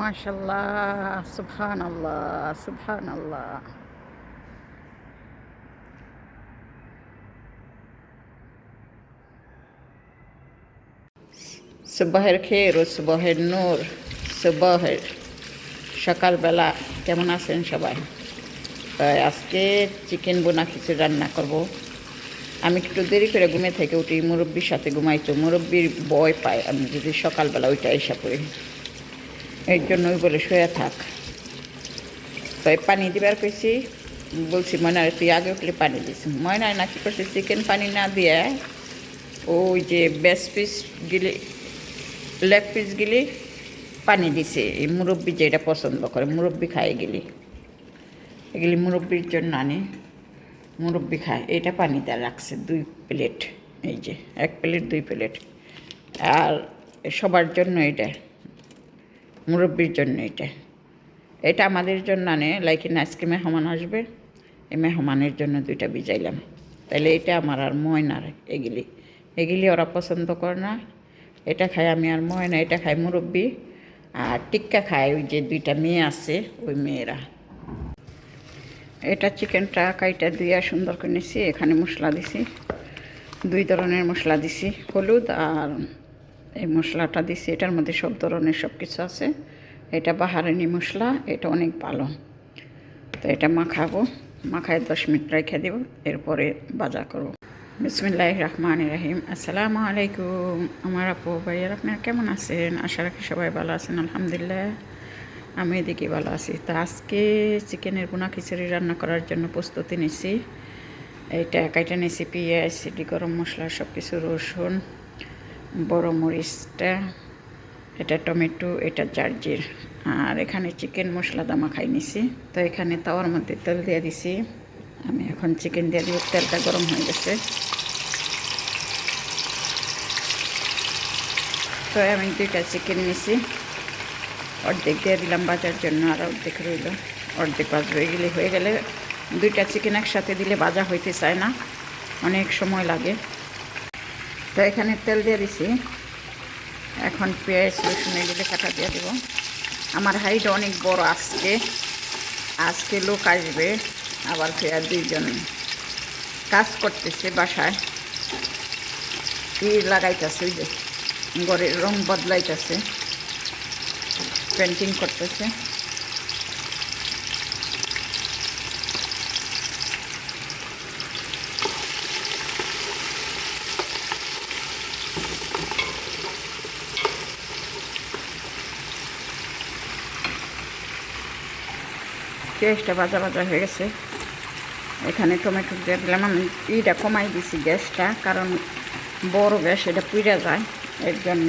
মাশাল্লাহ সুবহান আল্লাহ সুবহান আল্লাহ সুবাহের খের ও সুবাহের নূর, সুবাহের সকালবেলা কেমন আছেন সবাই? আজকে চিকেন বোনা কিছু রান্না করব। আমি একটু দেরি করে ঘুমে থেকে উঠি, মুরব্বির সাথে ঘুমাই তো, মুরব্বির ভয় পায়, আমি যদি সকালবেলা ওইটা এসা পড়ি। এর জন্য ওই বলে শুয়ে থাক। তাই পানি দিবার কইছি, বলছি, ময়নারে, তুই আগে উঠলে পানি দিস। ময়নায় না কি করছে চিকেন পানি না দিয়ে ওই যে বেস পিস গিলি, লেগ পিস গিলি, পানি দিছে। এই মুরব্বি যেটা পছন্দ করে, মুরব্বি খায় গেলি এগুলি মুরব্বির জন্য আনি। মুরব্বি খায়। এটা পানি পানিতে রাখছে দুই প্লেট। এই যে, এক প্লেট, দুই প্লেট। আর সবার জন্য এটা। মুরব্বির জন্য এটা। এটা আমাদের জন্য আনে লাইক আজকে মেহমান আসবে এই মেহমানের জন্য দুইটা ভিজাইলাম। তাহলে এটা আমার আর ময়নার এগুলি। এগুলি ওরা পছন্দ করে না। এটা খায় আমি আর ময়না, এটা খায় মুরব্বি। আর টিক্কা খায় ওই যে দুইটা মেয়ে আছে, ওই মেয়েরা। এটা চিকেনটা কাইটা ধুইয়া সুন্দর করে নিছি, এখানে মশলা দিছি। দুই ধরনের মশলা দিছি, হলুদ আর এই মশলাটা দিছি, এটার মধ্যে সব ধরনের সব কিছু আছে। এটা বাহারানি মশলা, এটা অনেক ভালো। তো এটা মাখাবো, মাখায় দশ মিনিট রেখে দেব, এরপরে বাজা করব। বিসমিল্লাহ রহমান রাহিম। আসসালামু আলাইকুম। আমার আপু, ভাইয়ার আপনারা কেমন আছেন? আশা রাখি সবাই ভালো আছেন, আলহামদুলিল্লাহ। আমি এদিকে ভালো আছি। তো আজকে চিকেনের বোনা খিচুড়ি রান্না করার জন্য প্রস্তুতি নিছি। এইটা কাইটা নিছি, পেঁয়াজ এটি গরম মশলা সব কিছু রসুন। বড় মরিচটা, এটা টমেটো, এটা জার্জির। আর এখানে চিকেন মশলা দামা খাই নিছি। তো এখানে তাওয়ার মধ্যে তেল দিয়ে দিছি। আমি এখন চিকেন দিয়ে দিব তেলটা গরম হয়ে গেছে। তো আমি দুইটা চিকেন নিছি। অর্ধেক দিয়ে দিলাম বাজার জন্য, আর অর্ধেক রইল। অর্ধেক বাজবে গেলে, হয়ে গেলে দুইটা চিকেন একসাথে দিলে ভাজা হইতে চায় না। অনেক সময় লাগে। তো এখানে তেল দিয়ে দিছি। এখন পেঁয়াজ, রসুন এগুলি কাটা দিয়ে দেবো। আমার হাইট অনেক বড় আজকে। আজকে লোক আসবে, আবার ফের দুইজন কাজ করতেছে বাসায়। কি লাগাইতেছে ওই যে, ঘরের রং বদলাইতেছে। পেন্টিং করতেছে। পেঁয়াজটা ভাজা ভাজা হয়ে গেছে। এখানে টমেটো দিয়ে দিলাম। আমি ইটা কমাই দিছি গ্যাসটা, কারণ বড় গ্যাস, এটা পুড়ে যায় এর জন্য।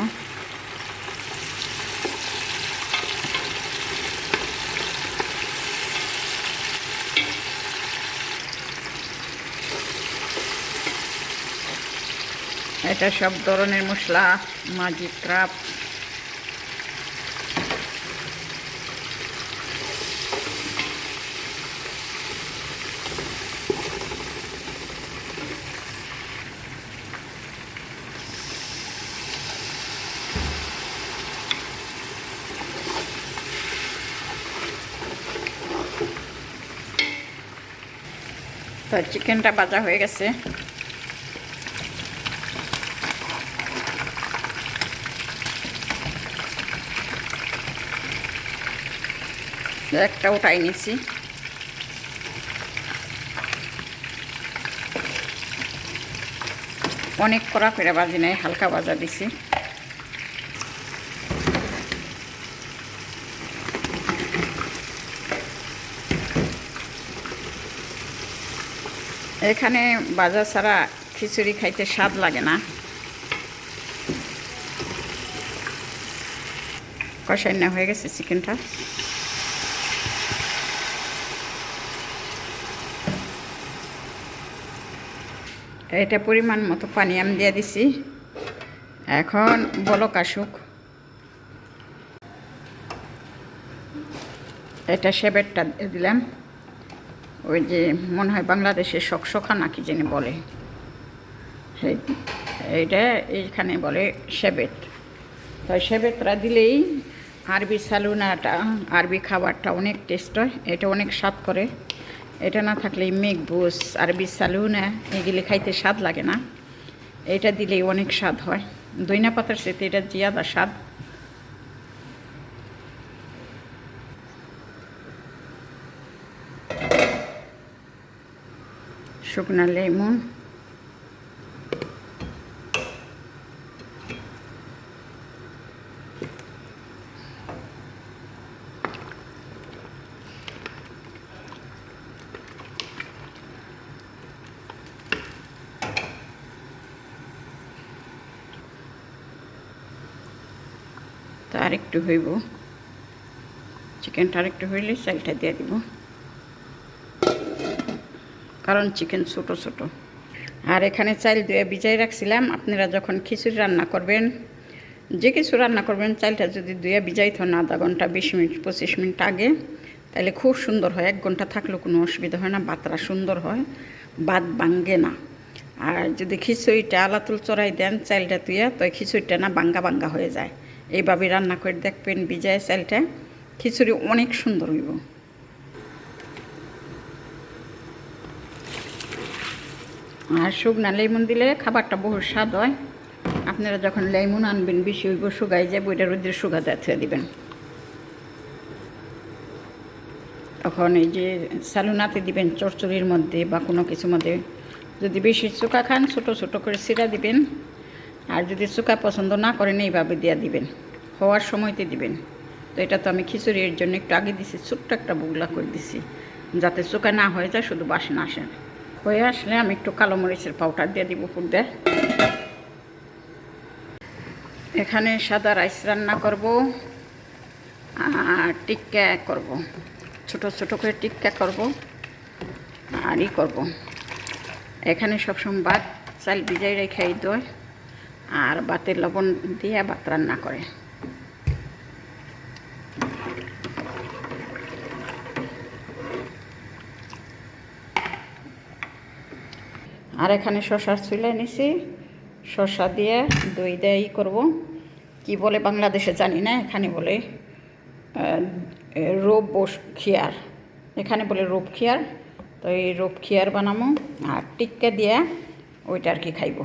এটা সব ধরনের মশলা মাজি ক্রাপ তো চিকেনটা ভাজা হয়ে গেছে। একটা উঠাই নিছি। অনেক কড়া করে বাজি নাই, হালকা বাজা দিছি। এখানে বাজার ছাড়া খিচুড়ি খাইতে স্বাদ লাগে না। কষাই না হয়ে গেছে চিকেনটা। এটা পরিমাণ মতো পানি আমি দিয়ে দিছি। এখন বলক আসুক। এটা সেবেরটা দিলাম। ওই যে মনে হয় বাংলাদেশের শকশকা নাকি যিনি বলে। এইটা এইখানে বলে সেবেত। তো সেবেতরা দিলেই আরবি সালুনাটা, আরবি খাবারটা অনেক টেস্ট হয়, এটা অনেক স্বাদ করে। এটা না থাকলে মেঘবুস, আরবি সালুনা, এগুলি খাইতে স্বাদ লাগে না। এটা দিলেই অনেক স্বাদ হয়। দইনা পাতার সাথে এটা জিয়াদা স্বাদ। শুকনা লেমন তা আরেকটু হইব। চিকেনটা আরেকটু হইলে চালটা দিয়ে দিব। কারণ চিকেন ছোটো ছোটো। আর এখানে চাইল দিয়ে ভিজাই রাখছিলাম। আপনারা যখন খিচুড়ি রান্না করবেন, যে কিছু রান্না করবেন চালটা যদি ধুয়ে ভিজাই থান আধা ঘণ্টা, বিশ মিনিট, পঁচিশ মিনিট আগে, তাহলে খুব সুন্দর হয়। এক ঘণ্টা থাকলেও কোনো অসুবিধা হয় না ভাতটা সুন্দর হয় ভাত ভাঙ্গে না। আর যদি খিচুড়িটা আলাতুল চড়াই দেন চালটা তুইয়া তো খিচুড়িটা না বাঙ্গা বাঙ্গা হয়ে যায়। এইভাবে রান্না করে দেখবেন ভিজায় চালটা খিচুড়ি অনেক সুন্দর হইব। আর শুকনা লেমন দিলে খাবারটা বহু স্বাদ হয়। আপনারা যখন লেমন আনবেন, বেশি হইব শুকাই যাবে ওইটা রোদ্রে শুকা দিয়ে দিবেন। তখন এই যে সালুনাতে দিবেন চরচড়ির মধ্যে বা কোনো কিছুর মধ্যে, যদি বেশি চোকা খান, ছোটো ছোটো করে সিরা দিবেন। আর যদি চোকা পছন্দ না করেন, এইভাবে দিয়া দিবেন। হওয়ার সময়তে দিবেন। তো এটা তো আমি খিচুড়ির জন্য একটু আগে দিছি, ছোট্ট একটা বুগলা করে দিছি। যাতে চোকা না হয়ে যায়, শুধু বাসনা আসে। হয়ে আসলে আমি একটু কালো মরিচের পাউডার দিয়ে দিব উপর দিয়ে। এখানে সাদা রাইস রান্না করব আর টিক্কা করব। ছোট ছোট করে টিক্কা করব আর ই করব। এখানে সবসময় ভাত, চাল ভিজাই রেখে দেয় আর ভাতের লবণ দিয়ে ভাত রান্না করে। আর এখানে শশা চুলে নিছি। শশা দিয়ে দই দেয় করব। কি বলে বাংলাদেশে জানি না, এখানে বলে রোপ খিয়ার। এখানে বলে রোপ খিয়ার। তো এই রোপ খিয়ার বানাবো আর টিক্কা দিয়ে ওইটা আর কি খাইব।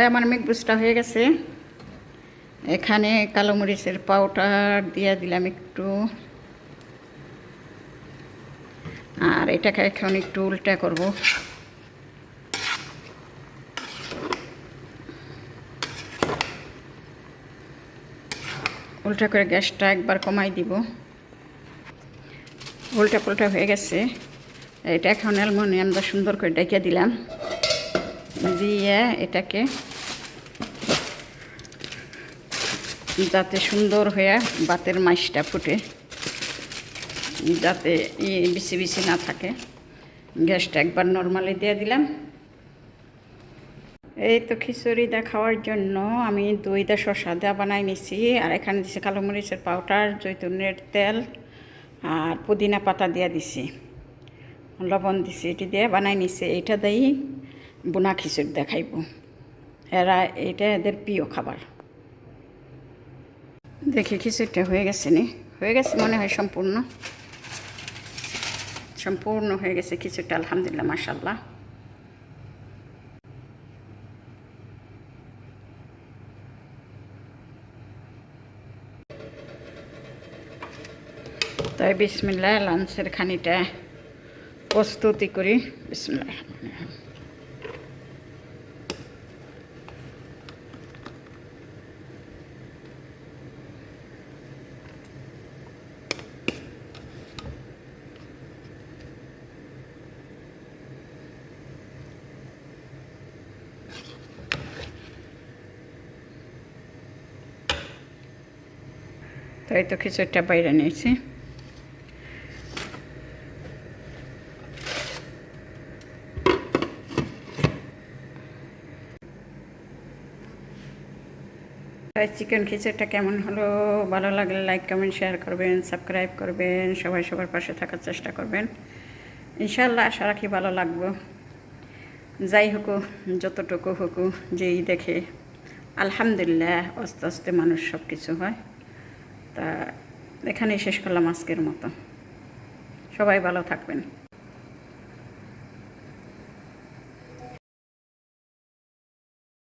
তাই আমার মিক্সটা হয়ে গেছে। এখানে কালো মরিচের পাউডার দিয়ে দিলাম একটু। আর এটাকে এখন একটু উল্টা করব। উল্টা করে গ্যাসটা একবার কমাই দিব। উল্টা পুল্টা হয়ে গেছে। এটা এখন অ্যালমোনিয়ামটা সুন্দর করে ডেকে দিলাম। দিয়ে এটাকে যাতে সুন্দর হয়ে বাতের মাছটা ফুটে, যাতে বিছি বিছি না থাকে। গ্যাসটা একবার নর্মালি দিয়ে দিলাম। এই তো খিচুড়ি দা খাওয়ার জন্য আমি দই দা শসা দেওয়া বানাই নিছি, আর এখানে দিছি কালো মরিচের পাউডার, জৈতুনের তেল, আর পুদিনা পাতা দিয়ে দিছি। লবণ দিছি, এটি দিয়ে বানাই নিছি। এইটা দিয়েই বোনা খিচুড়ি দেখাইব। এরা, এটা এদের প্রিয় খাবার। দেখি, খিচুড়িটা হয়ে গেছে নি? হয়ে গেছে মনে হয় সম্পূর্ণ। সম্পূর্ণ হয়ে গেছে খিচুড়িটা, আলহামদুলিল্লাহ মাসাল্লাহ তাই বিসমিল্লা লাঞ্চের খানিটা প্রস্তুতি করি। বিসমিল্লাহ তাই তো খিচুড়িটা বাইরে নিয়েছি। তাই চিকেন খিচুড়িটা কেমন হলো? ভালো লাগলে লাইক কমেন্ট শেয়ার করবেন সাবস্ক্রাইব করবেন, সবাই সবার পাশে থাকার চেষ্টা করবেন। ইনশাল্লাহ আশা রাখি ভালো লাগবো। যাই হোক, যতটুকু হোক, যেই দেখে। আলহামদুলিল্লাহ, আস্তে আস্তে মানুষ সব কিছু হয়। তা এখানেই শেষ করলাম আজকের মতো। সবাই ভালো থাকবেন।